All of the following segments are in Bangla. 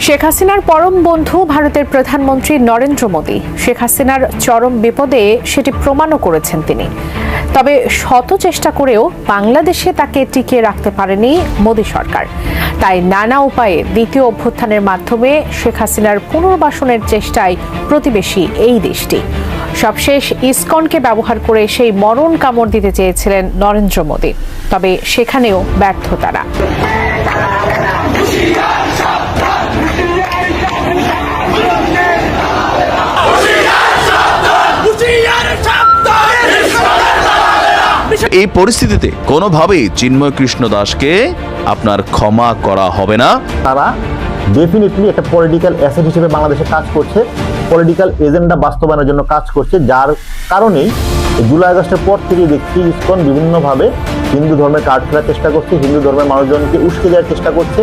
শেখ হাসিনার পরম বন্ধু ভারতের প্রধানমন্ত্রী নরেন্দ্র মোদী। শেখ হাসিনার চরম বিপদে সেটি প্রমাণও করেছেন তিনি। তবে শত চেষ্টা করেও বাংলাদেশে তাকে টিকিয়ে রাখতে পারেনি মোদী সরকার। তাই নানা উপায়ে দ্বিতীয় অভ্যুত্থানের মাধ্যমে শেখ হাসিনার পুনর্বাসনের চেষ্টায় প্রতিবেশী এই দেশটি। সবশেষ ইসকনকে ব্যবহার করে সেই মরণ কামড় দিতে চেয়েছিলেন নরেন্দ্র মোদী। তবে সেখানেও ব্যর্থ তারা। এই পরিস্থিতিতে কোনোভাবেই চিন্ময় কৃষ্ণ দাসকে আপনার ক্ষমা করা হবে না। তারা ডেফিনেটলি একটা পলিটিক্যাল অ্যাসেট হিসেবে বাংলাদেশে কাজ করছে পলিটিক্যাল এজেন্ডা বাস্তবায়নের জন্য কাজ করছে যার কারণেই জুলাই আগস্টের পর থেকে দেখছি ইসকন বিভিন্নভাবে হিন্দু ধর্মের কার্ড খেলার চেষ্টা করছে হিন্দু ধর্মের মানুষজনকে উস্কে দেওয়ার চেষ্টা করছে।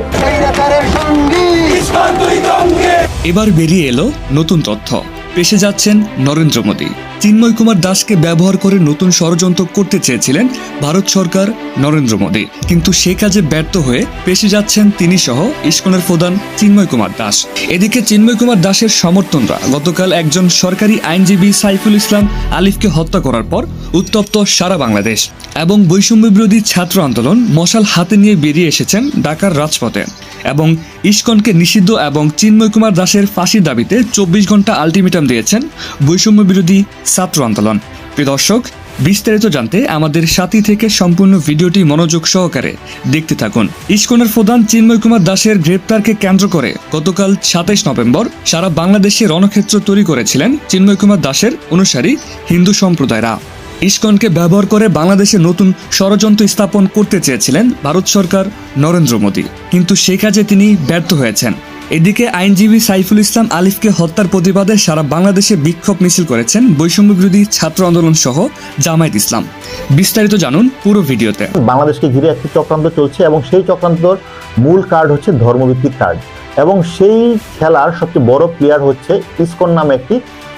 এবার বেরিয়ে এলো নতুন তথ্য। পেশে যাচ্ছেন নরেন্দ্র মোদী। চিন্ময় কুমার দাসকে ব্যবহার করে নতুন ষড়যন্ত্র করতে চেয়েছিলেন ভারত সরকার নরেন্দ্র মোদী। কিন্তু সে কাজে ব্যর্থ হয়ে পেশে যাচ্ছেন তিনি সহ ইস্কনের প্রধান চিন্ময় কুমার দাস। এদিকে চিন্ময় কুমার দাসের সমর্থনরা গতকাল একজন সরকারি আইনজীবী সাইফুল ইসলাম আলিফকে হত্যা করার পর উত্তপ্ত সারা বাংলাদেশ এবং বৈষম্য বিরোধী ছাত্র আন্দোলন মশাল হাতে নিয়ে বেরিয়ে এসেছেন ঢাকার রাজপথে এবং ইস্কনকে নিষিদ্ধ এবং চিন্ময় কুমার দাসের ফাঁসির দাবিতে চব্বিশ ঘণ্টা আলটিমেটাম দিয়েছেন বৈষম্য বিরোধী ছাত্র আন্দোলন। প্রিয় দর্শক, বিস্তারিত জানতে আমাদের সাথী থেকে সম্পূর্ণ ভিডিওটি মনোযোগ সহকারে দেখতে থাকুন। ইস্কনের প্রধান চিন্ময় কুমার দাসের গ্রেপ্তারকে কেন্দ্র করে গতকাল সাতাইশ নভেম্বর সারা বাংলাদেশে রণক্ষেত্র তৈরি করেছিলেন চিন্ময় কুমার দাসের অনুসারী হিন্দু সম্প্রদায়রা। ইস্কনকে ব্যবহার করে বাংলাদেশে নতুন ষড়যন্ত্র স্থাপন করতে চেয়েছিলেন ভারত সরকার নরেন্দ্র মোদী। কিন্তু সে কাজে তিনি ব্যর্থ হয়েছেন। এদিকে আইনজীবী সাইফুল ইসলাম আলিফকে হত্যার প্রতিবাদে সারা বাংলাদেশে বিক্ষোভ মিছিল করেছেন বৈষম্য বিরোধী ছাত্র আন্দোলন সহ জামায়াত ইসলাম। বিস্তারিত জানুন পুরো ভিডিওতে। বাংলাদেশকে ঘিরে একটি চক্রান্ত চলছে এবং সেই চক্রান্তর মূল কার্ড হচ্ছে ধর্মভিত্তিক কার্ড এবং সেই খেলার সবচেয়ে বড় প্লেয়ার হচ্ছে ইসকন নামে একটি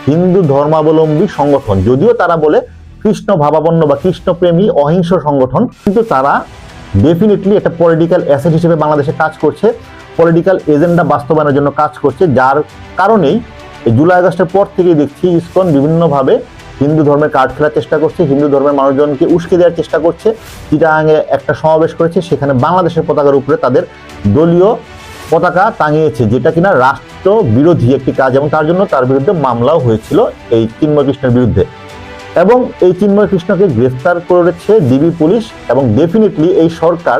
হিন্দু ধর্মাবলম্বী সংগঠন। যদিও তারা বলে কৃষ্ণ ভাবাপন্ন বা কৃষ্ণপ্রেমী অহিংস সংগঠন, কিন্তু তারা ডেফিনেটলি একটা পলিটিক্যাল অ্যাসেট হিসেবে বাংলাদেশে কাজ করছে পলিটিক্যাল এজেন্ডা বাস্তবায়নের জন্য কাজ করছে, যার কারণেই জুলাই আগস্টের পর থেকেই দেখছি ইসকন বিভিন্নভাবে হিন্দু ধর্মের কার্ড খেলার চেষ্টা করছে, হিন্দু ধর্মের মানুষজনকে উস্কে দেওয়ার চেষ্টা করছে, চিটাগাঙে একটা সমাবেশ করেছে, সেখানে বাংলাদেশের পতাকার উপরে তাদের দলীয় পতাকা টাঙিয়েছে, যেটা কিনা রাষ্ট্র বিরোধী একটি কাজ এবং তার জন্য তার বিরুদ্ধে মামলাও হয়েছিল এই চিন্ময় কৃষ্ণের বিরুদ্ধে। এবং এই চিন্ময় কৃষ্ণকে গ্রেফতার করেছে ডিবি পুলিশ এবং ডেফিনেটলি এই সরকার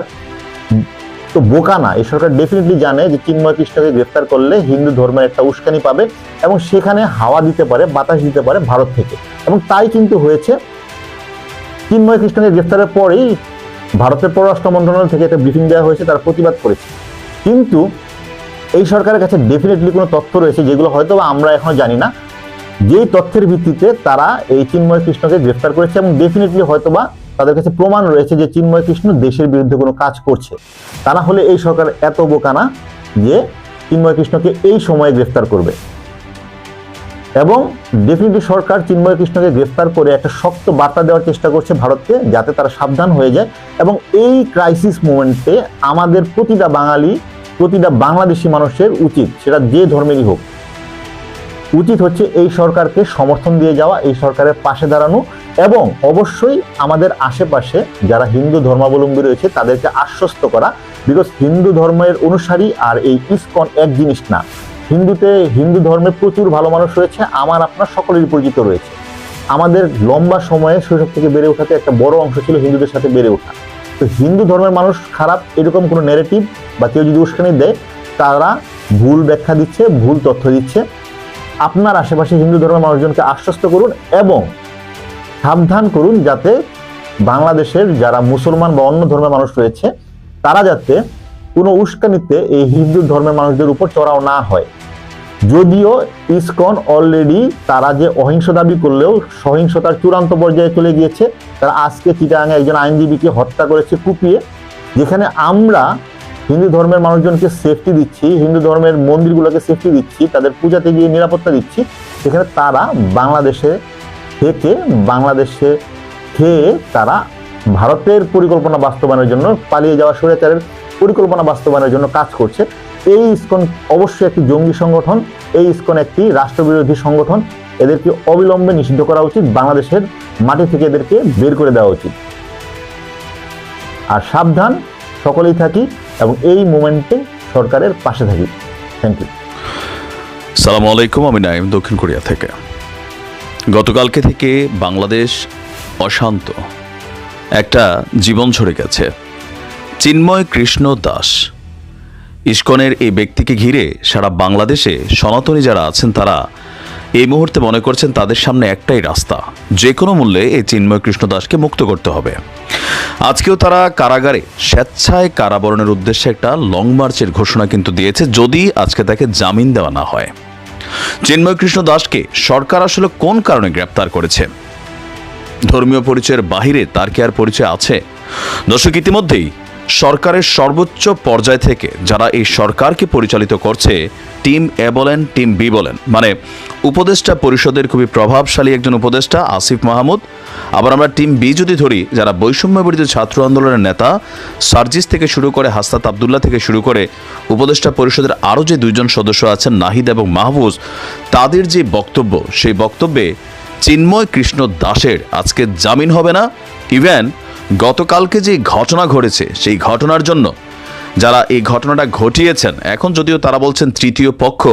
তো বোকা না। এই সরকার ডেফিনেটলি জানে যে চিন্ময় কৃষ্ণকে গ্রেফতার করলে হিন্দু ধর্মের একটা উস্কানি পাবে এবং সেখানে হাওয়া দিতে পারে, বাতাস দিতে পারে ভারত থেকে। এবং তাই কিন্তু হয়েছে। চিন্ময় কৃষ্ণকে গ্রেফতারের পরেই ভারতের পররাষ্ট্র মন্ত্রণালয় থেকে একটা ব্রিফিং দেওয়া হয়েছে, তার প্রতিবাদ করেছে। কিন্তু এই সরকারের কাছে ডেফিনেটলি কোনো তথ্য রয়েছে যেগুলো হয়তো আমরা এখনও জানি না। যেই তথ্যের ভিত্তিতে তারা এই চিন্ময় কৃষ্ণকে গ্রেফতার করেছে এবং ডেফিনেটলি হয়তোবা তাদের কাছে প্রমাণ রয়েছে যে চিন্ময় কৃষ্ণ দেশের বিরুদ্ধে কোনো কাজ করছে। তা না হলে এই সরকার এত বোকা না যে চিন্ময় কৃষ্ণকে এই সময়ে গ্রেফতার করবে। এবং ডেফিনেটলি সরকার চিন্ময় কৃষ্ণকে গ্রেফতার করে একটা শক্ত বার্তা দেওয়ার চেষ্টা করছে ভারতকে যাতে তারা সাবধান হয়ে যায় এবং এই ক্রাইসিস মোমেন্টে আমাদের প্রতিটা বাঙালি, প্রতিটা বাংলাদেশি মানুষের উচিত সেটা যে ধর্মেরই হোক উচিত হচ্ছে এই সরকারকে সমর্থন দিয়ে যাওয়া, এই সরকারের পাশে দাঁড়ানো এবং অবশ্যই আমাদের আশেপাশে যারা হিন্দু ধর্মাবলম্বী রয়েছে তাদেরকে আশ্বস্ত করা। বিকজ হিন্দু ধর্মের অনুসারী আর এই ইসকন এক জিনিস না। হিন্দুতে হিন্দু ধর্মে প্রচুর ভালো মানুষ রয়েছে, আমার, আপনার সকলেরই পরিচিত রয়েছে। আমাদের লম্বা সময়ে শৈশব থেকে বেড়ে ওঠাতে একটা বড় অংশ ছিল হিন্দুদের সাথে বেড়ে ওঠা। তো হিন্দু ধর্মের মানুষ খারাপ এরকম কোনো নেগেটিভ বা কেউ যদি উস্কানি দেয়, তারা ভুল ব্যাখ্যা দিচ্ছে, ভুল তথ্য দিচ্ছে। আপনার আশেপাশে হিন্দু ধর্মের মানুষজনকে আশ্বস্ত করুন এবং সাবধান করুন যাতে বাংলাদেশের যারা মুসলমান বা অন্য ধর্মের মানুষ রয়েছে, তারা যাতে কোনো উস্কানিতে এই হিন্দু ধর্মের মানুষদের উপর চড়াও না হয়। যদিও ইসকন অলরেডি তারা যে অহিংস দাবি করলেও সহিংসতার চূড়ান্ত পর্যায়ে চলে গিয়েছে, তারা আজকে চিটাগাঙে একজন আইনজীবীকে হত্যা করেছে কুপিয়ে, যেখানে আমরা হিন্দু ধর্মের মানুষজনকে সেফটি দিচ্ছি, হিন্দু ধর্মের মন্দিরগুলোকে সেফটি দিচ্ছি, তাদের পূজাতে গিয়ে নিরাপত্তা দিচ্ছি সেখানে তারা বাংলাদেশে থেকে বাংলাদেশে খেয়ে তারা ভারতের পরিকল্পনা বাস্তবায়নের জন্য পালিয়ে যাওয়া স্বৈরাচারের পরিকল্পনা বাস্তবায়নের জন্য কাজ করছে। এই ইসকন অবশ্যই একটি জঙ্গি সংগঠন, এই ইসকন একটি রাষ্ট্রবিরোধী সংগঠন, এদেরকে অবিলম্বে নিষিদ্ধ করা উচিত, বাংলাদেশের মাটি থেকে এদেরকে বের করে দেওয়া উচিত। আর সাবধান, সকলেই থাকি। এবং এই মোমেন্টে সরকারের পাশে থাকি থ্যাংক ইউ সালাম আলাইকুম, আমি নাইম দক্ষিণ কোরিয়া থেকে। গতকালকে থেকে বাংলাদেশ অশান্ত। একটা জীবন ঝরে গেছে। চিন্ময় কৃষ্ণ দাস। ইস্কনের এই ব্যক্তিকে ঘিরে সারা বাংলাদেশে সনাতনী যারা আছেন, তারা এই মুহূর্তে মনে করছেন তাদের সামনে একটাই রাস্তা। যে কোনো মূল্যে এই চিন্ময় কৃষ্ণ দাসকে মুক্ত করতে হবে। আজকেও তারা কারাগারে স্বেচ্ছায় কারাবরণের উদ্দেশ্যে একটা লং মার্চের ঘোষণা কিন্তু দিয়েছে, যদি আজকে তাকে জামিন দেওয়া না হয়। চিন্ময় কৃষ্ণ দাসকে সরকার আসলে কোন কারণে গ্রেপ্তার করেছে? ধর্মীয় পরিচয়ের বাহিরে তার কি আর পরিচয় আছে? দর্শক, ইতিমধ্যেই সরকারের সর্বোচ্চ পর্যায় থেকে যারা এই সরকারকে পরিচালিত করছে, টিম এ বলেন, টিম বি বলেন মানে উপদেষ্টা পরিষদের খুবই প্রভাবশালী একজন উপদেষ্টা, আসিফ মাহমুদ আবার আমরা টিম বি যদি ধরি, যারা বৈষম্য বিরোধী ছাত্র আন্দোলনের নেতা, সার্জিস থেকে শুরু করে হাসনাত আবদুল্লাহ থেকে শুরু করে উপদেষ্টা পরিষদের আরও যে দুইজন সদস্য আছেন, নাহিদ এবং মাহফুজ তাদের যে বক্তব্য, সেই বক্তব্যে চিন্ময় কৃষ্ণ দাসের আজকে জামিন হবে না। ইভেন গতকালকে যে ঘটনা ঘটেছে, সেই ঘটনার জন্য যারা এই ঘটনাটা ঘটিয়েছেন, এখন যদিও তারা বলছেন তৃতীয় পক্ষ,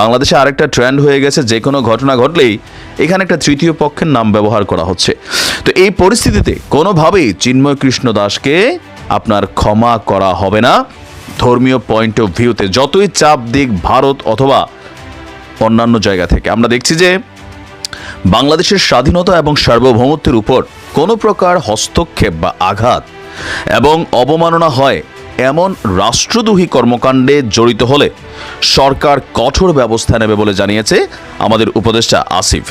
বাংলাদেশে আরেকটা ট্রেন্ড হয়ে গেছে, যে কোনো ঘটনা ঘটলেই এখানে একটা তৃতীয় পক্ষের নাম ব্যবহার করা হচ্ছে। তো এই পরিস্থিতিতে কোনোভাবেই চিন্ময় কৃষ্ণ দাসকে আপনার ক্ষমা করা হবে না। ধর্মীয় পয়েন্ট অফ ভিউতে যতই চাপ দিক ভারত অথবা অন্যান্য জায়গা থেকে, আমরা দেখছি যে বাংলাদেশের স্বাধীনতা এবং সার্বভৌমত্বের উপর কোনো প্রকার হস্তক্ষেপ বা আঘাত এবং অবমাননা হয় এমন রাষ্ট্রদ্রোহী কর্মকাণ্ডে জড়িত হলে সরকার কঠোর ব্যবস্থা নেবে বলে জানিয়েছে আমাদের উপদেষ্টা আসিফ।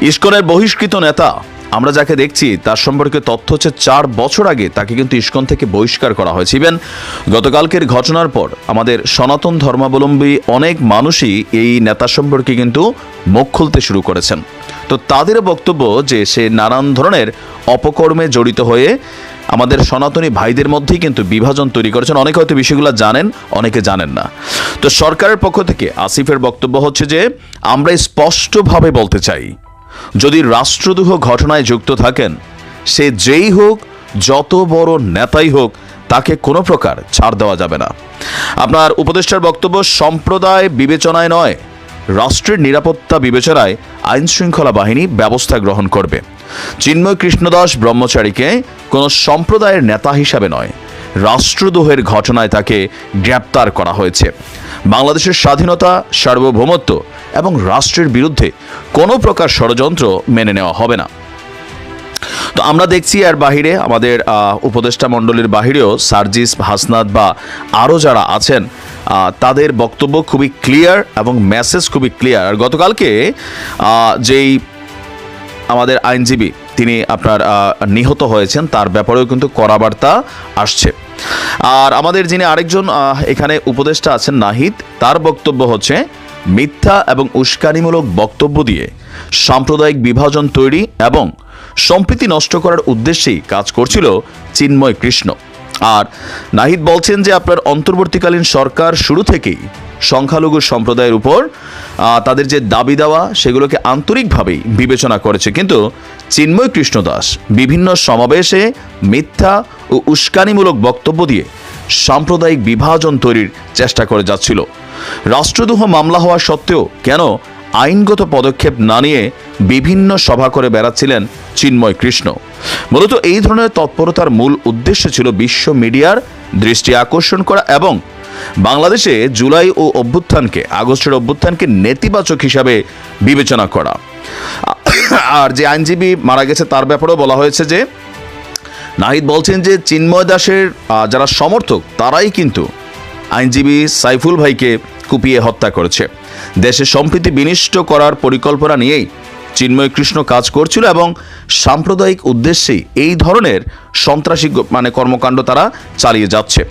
ইস্কনের বহিষ্কৃত নেতা আমরা যাকে দেখছি, তার সম্পর্কে তথ্য হচ্ছে চার বছর আগে তাকে কিন্তু ইস্কন থেকে বহিষ্কার করা হয়েছে। ইভেন গতকালকের ঘটনার পর আমাদের সনাতন ধর্মাবলম্বী অনেক মানুষই এই নেতা সম্পর্কে কিন্তু মুখ খুলতে শুরু করেছেন। তো তাদের বক্তব্য যে সে নানান ধরনের অপকর্মে জড়িত হয়ে আমাদের সনাতনী ভাইদের মধ্যেই কিন্তু বিভাজন তৈরি করেছেন। অনেকে হয়তো বিষয়গুলো জানেন, অনেকে জানেন না। তো সরকারের পক্ষ থেকে আসিফের বক্তব্য হচ্ছে যে, আমরা স্পষ্টভাবে বলতে চাই যদি রাষ্ট্রদ্রোহ ঘটনায় যুক্ত থাকেন, সে যেই হোক, যত বড় নেতাই হোক, তাকে কোনো প্রকার ছাড় দেওয়া যাবে না। আপনার উপদেষ্টার বক্তব্য সম্প্রদায় বিবেচনায় নয়, রাষ্ট্রের নিরাপত্তা বিবেচনায় আইন শৃঙ্খলা বাহিনী ব্যবস্থা গ্রহণ করবে। চিন্ময় কৃষ্ণদাস ব্রহ্মচারীকে কোনো সম্প্রদায়ের নেতা হিসাবে নয় রাষ্ট্রদ্রোহের ঘটনায় তাকে গ্রেপ্তার করা হয়েছে। বাংলাদেশের স্বাধীনতা, সার্বভৌমত্ব এবং রাষ্ট্রের বিরুদ্ধে কোনো প্রকার ষড়যন্ত্র মেনে নেওয়া হবে না। তো আমরা দেখছি এর বাহিরে আমাদের উপদেষ্টা মণ্ডলীর বাহিরেও সার্জিস, হাসনাত বা আরও যারা আছেন তাদের বক্তব্য খুবই ক্লিয়ার এবং মেসেজ খুবই ক্লিয়ার। গতকালকে যেই আমাদের আইনজীবী তিনি আপনার নিহত হয়েছেন, তার ব্যাপারেও কিন্তু কড়া বার্তা আসছে। আর আমাদের যিনি আরেকজন এখানে উপদেষ্টা আছেন নাহিদ, তার বক্তব্য হচ্ছে, মিথ্যা এবং উস্কানিমূলক বক্তব্য দিয়ে সাম্প্রদায়িক বিভাজন তৈরি এবং সম্প্রীতি নষ্ট করার উদ্দেশ্যেই কাজ করছিল চিন্ময় কৃষ্ণ। আর নাহিদ বলছেন যে আপনার অন্তর্বর্তীকালীন সরকার শুরু থেকেই সংখ্যালঘু সম্প্রদায়ের উপর তাদের যে দাবি দেওয়া সেগুলোকে আন্তরিকভাবেই বিবেচনা করেছে। কিন্তু চিন্ময় কৃষ্ণ দাস বিভিন্ন সমাবেশে মিথ্যা ও উস্কানিমূলক বক্তব্য দিয়ে সাম্প্রদায়িক বিভাজন তৈরির চেষ্টা করে যাচ্ছিল। রাষ্ট্রদ্রোহ মামলা হওয়া সত্ত্বেও কেন আইনগত পদক্ষেপ না নিয়ে বিভিন্ন সভা করে বেড়াচ্ছিলেন চিন্ময় কৃষ্ণ? মূলত এই ধরনের তৎপরতার মূল উদ্দেশ্য ছিল বিশ্ব মিডিয়ার দৃষ্টি আকর্ষণ করা এবং বাংলাদেশে জুলাই ও অভ্যুত্থানকে, আগস্টের অভ্যুত্থানকে নেতিবাচক হিসাবে বিবেচনা করা। আর যে আইনজীবী মারা গেছে তার ব্যাপারেও বলা হয়েছে যে, নাহিদ বলছেন যে চিন্ময় দাসের যারা সমর্থক, তারাই কিন্তু আইনজীবী সাইফুল ভাইকে কুপিয়ে হত্যা করেছে। দেশে সম্প্রীতি বিনিষ্ট করার পরিকল্পনা নিয়েই চিন্ময় কৃষ্ণ কাজ করছিল এবং সাম্প্রদায়িক উদ্দেশ্যেই এই ধরনের সন্ত্রাসী মানে কর্মকাণ্ড তারা চালিয়ে যাচ্ছে।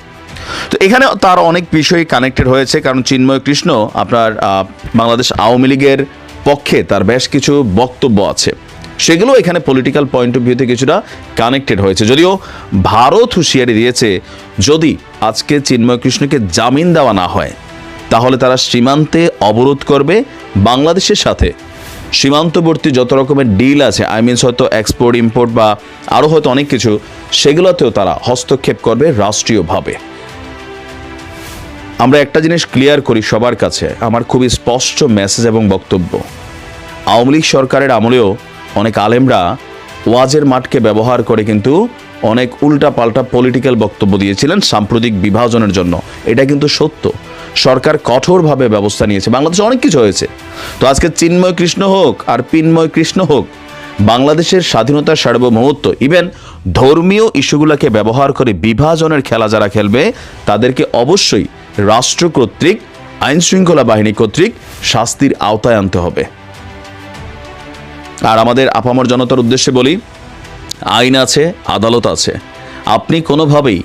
তো এখানে তার অনেক বিষয় কানেক্টেড হয়েছে, কারণ চিন্ময় কৃষ্ণ আপনার বাংলাদেশ আওয়ামী লীগের পক্ষে তার বেশ কিছু বক্তব্য আছে। সেগুলো এখানে পলিটিক্যাল পয়েন্ট অফ ভিউতে কিছুটা কানেক্টেড হয়েছে। যদিও ভারত হুঁশিয়ারি দিয়েছে, যদি আজকে চিন্ময় কৃষ্ণকে জামিন দেওয়া না হয়, তাহলে তারা সীমান্তে অবরোধ করবে বাংলাদেশের সাথে। সীমান্তবর্তী যত রকমের ডিল আছে আই মিনস হয়তো এক্সপোর্ট ইম্পোর্ট বা আরও হয়তো অনেক কিছু, সেগুলোতেও তারা হস্তক্ষেপ করবে রাষ্ট্রীয়ভাবে। আমরা একটা জিনিস ক্লিয়ার করি সবার কাছে, আমার খুবই স্পষ্ট মেসেজ এবং বক্তব্য। আওয়ামী লীগ সরকারের আমলেও অনেক আলেমরা ওয়াজের মাঠকে ব্যবহার করে কিন্তু অনেক উল্টা পাল্টা পলিটিক্যাল বক্তব্য দিয়েছিলেন সাম্প্রতিক বিভাজনের জন্য। এটা কিন্তু সত্য। সরকার কঠোরভাবে ব্যবস্থা নিয়েছে। বাংলাদেশে অনেক কিছু হয়েছে। তো আজকে চিন্ময় কৃষ্ণ হোক আর পিন্ময় কৃষ্ণ হোক, বাংলাদেশের স্বাধীনতার সার্বভৌমত্ব ইভেন ধর্মীয় ইস্যুগুলোকে ব্যবহার করে বিভাজনের খেলা যারা খেলবে, তাদেরকে অবশ্যই রাষ্ট্র কর্তৃক আইন শৃঙ্খলা বাহিনী কর্তৃক শাস্তির আওতায় আনতে হবে। আর আমাদের আপামর জনতার উদ্দেশ্যে বলি, আইন আছে, আদালত আছে। আপনি কোনোভাবেই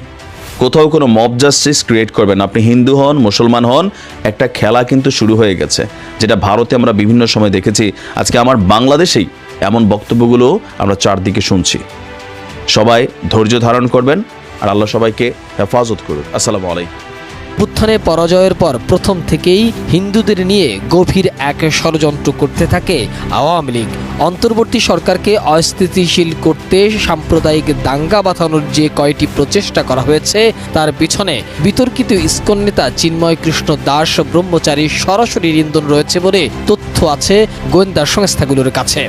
কোথাও কোনো মব জাস্টিস ক্রিয়েট করবেন আপনি হিন্দু হন, মুসলমান হন, একটা খেলা কিন্তু শুরু হয়ে গেছে, যেটা ভারতে আমরা বিভিন্ন সময় দেখেছি। আজকে আমার বাংলাদেশেই এমন বক্তব্যগুলো আমরা চারদিকে শুনছি। সবাই ধৈর্য ধারণ করবেন, আর আল্লাহ সবাইকে হেফাজত করুন আসসালামু আলাইকুম। উত্থানে পরাজয়ের পর প্রথম থেকেই হিন্দুদের নিয়ে গভীর এক ষড়যন্ত্র করতে থাকে আওয়ামী লীগ। অন্তর্বর্তী সরকারকে অস্থিতিশীল করতে সাম্প্রদায়িক দাঙ্গা বাঁধানোর যে কয়টি প্রচেষ্টা করা হয়েছে, তার পিছনে বিতর্কিত ইস্কন নেতা চিন্ময় কৃষ্ণ দাস, ব্রহ্মচারী সরাসরি ইন্ধন রয়েছে বলে তথ্য আছে গোয়েন্দা সংস্থাগুলোর কাছে।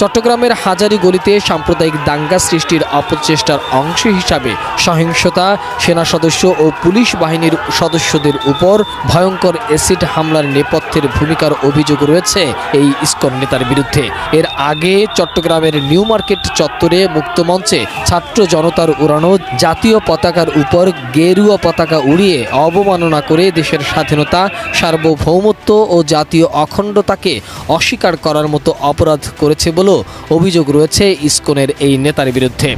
চট্টগ্রামের হাজারি গলিতে সাম্প্রদায়িক দাঙ্গা সৃষ্টির অপচেষ্টার অংশ হিসাবে সহিংসতা, সেনা সদস্য ও পুলিশ বাহিনীর সদস্যদের উপর ভয়ঙ্কর অ্যাসিড হামলার নেপথ্যের ভূমিকার অভিযোগ রয়েছে এই ইস্কন নেতার বিরুদ্ধে। এর আগে চট্টগ্রামের নিউ মার্কেট চত্বরে মুক্তমঞ্চে ছাত্র জনতার উড়ানো জাতীয় পতাকার উপর গেরুয়া পতাকা উড়িয়ে অবমাননা করে দেশের স্বাধীনতা, সার্বভৌমত্ব ও জাতীয় অখণ্ডতাকে অস্বীকার করার মতো অপরাধ করেছে বলেও অভিযোগ রয়েছে ইসকনের এই নেতার বিরুদ্ধে।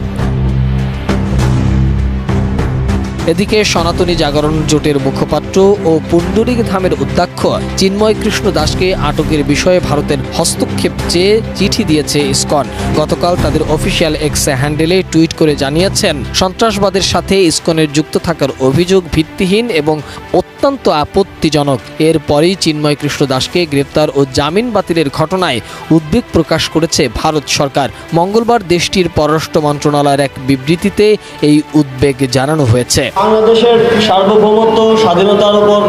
এদিকে সনাতনী জাগরণ জোটের মুখপাত্র ও পুণ্ডরিক ধামের অধ্যক্ষ চিন্ময় কৃষ্ণ দাসকে আটকের বিষয়ে ভারতের হস্তক্ষেপ চেয়ে চিঠি দিয়েছে ইসকন। গতকাল তাদের অফিসিয়াল এক্স হ্যান্ডেলে টুইট করে জানিয়েছেন, সন্ত্রাসবাদের সাথে ইসকনের যুক্ত থাকার অভিযোগ ভিত্তিহীন এবং অত্যন্ত আপত্তিজনক এরপরই চিন্ময় কৃষ্ণ দাসকে গ্রেপ্তার ও জামিন বাতিলের ঘটনায় উদ্বেগ প্রকাশ করেছে ভারত সরকার। মঙ্গলবার দেশটির পররাষ্ট্র মন্ত্রণালয়ের এক বিবৃতিতে এই উদ্বেগ জানানো হয়েছে। বাংলাদেশের সার্বভৌমত্ব, স্বাধীনতার উপর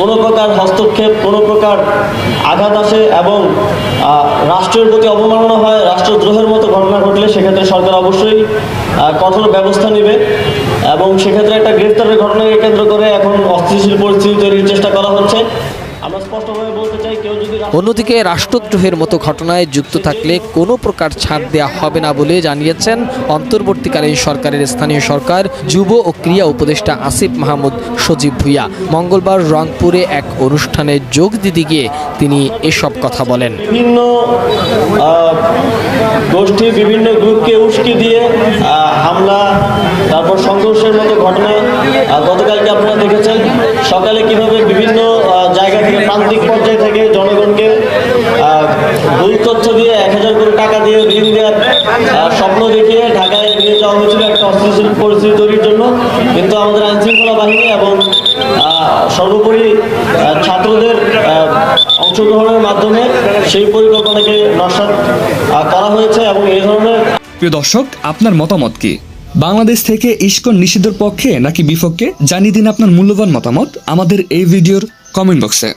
কোনো প্রকার হস্তক্ষেপ, কোনো প্রকার আঘাত আসে এবং রাষ্ট্রের প্রতি অবমাননা হয়, রাষ্ট্রদ্রোহের মতো ঘটনা ঘটলে সেক্ষেত্রে সরকার অবশ্যই কঠোর ব্যবস্থা নেবে। এবং সেক্ষেত্রে একটা গ্রেফতারের ঘটনাকে কেন্দ্র করে এখন অস্থিতিশীল পরিস্থিতি তৈরির চেষ্টা করা হচ্ছে। অন্যদিকে রাষ্ট্রদ্রোহের মতো ঘটনায় যুক্ত থাকলে কোনো প্রকার ছাড় দেওয়া হবে না বলে জানিয়েছেন অন্তর্বর্তীকালীন সরকারের স্থানীয় সরকার যুব ও ক্রীড়া উপদেষ্টা আসিফ মাহমুদ সজীব ভুইয়া। মঙ্গলবার রংপুরে এক অনুষ্ঠানে যোগ দিতে গিয়ে তিনি এসব কথা বলেন। বিভিন্ন গোষ্ঠী বিভিন্ন গ্রুপকে উস্কে দিয়ে হামলা তারপর সংঘর্ষের মতো ঘটনা আহ, গতকালকে আপনারা দেখেছেন। সকালে কীভাবে বিভিন্ন জায়গা থেকে প্রান্তিক পর্যায় থেকে জনগণকে ভুল তথ্য দিয়ে এক হাজার করে টাকা দিয়ে ঋণ দেওয়ার স্বপ্ন দেখিয়ে ঢাকায় নিয়ে যাওয়া হয়েছিল একটা অস্থিতিশীল পরিস্থিতি তৈরির জন্য। কিন্তু আমাদের আইন শৃঙ্খলা বাহিনী এবং সর্বোপরি ছাত্রদের অংশগ্রহণের মাধ্যমে সেই পরিকল্পনাকে নস্বাত করা হয়েছে এবং এই ধরনের প্রিয় দর্শক, আপনার মতামত কি? বাংলাদেশ থেকে ইস্কন নিষিদ্ধের পক্ষে নাকি বিপক্ষে? জানিয়ে দিন আপনার মূল্যবান মতামত আমাদের এই ভিডিওর কমেন্ট বক্সে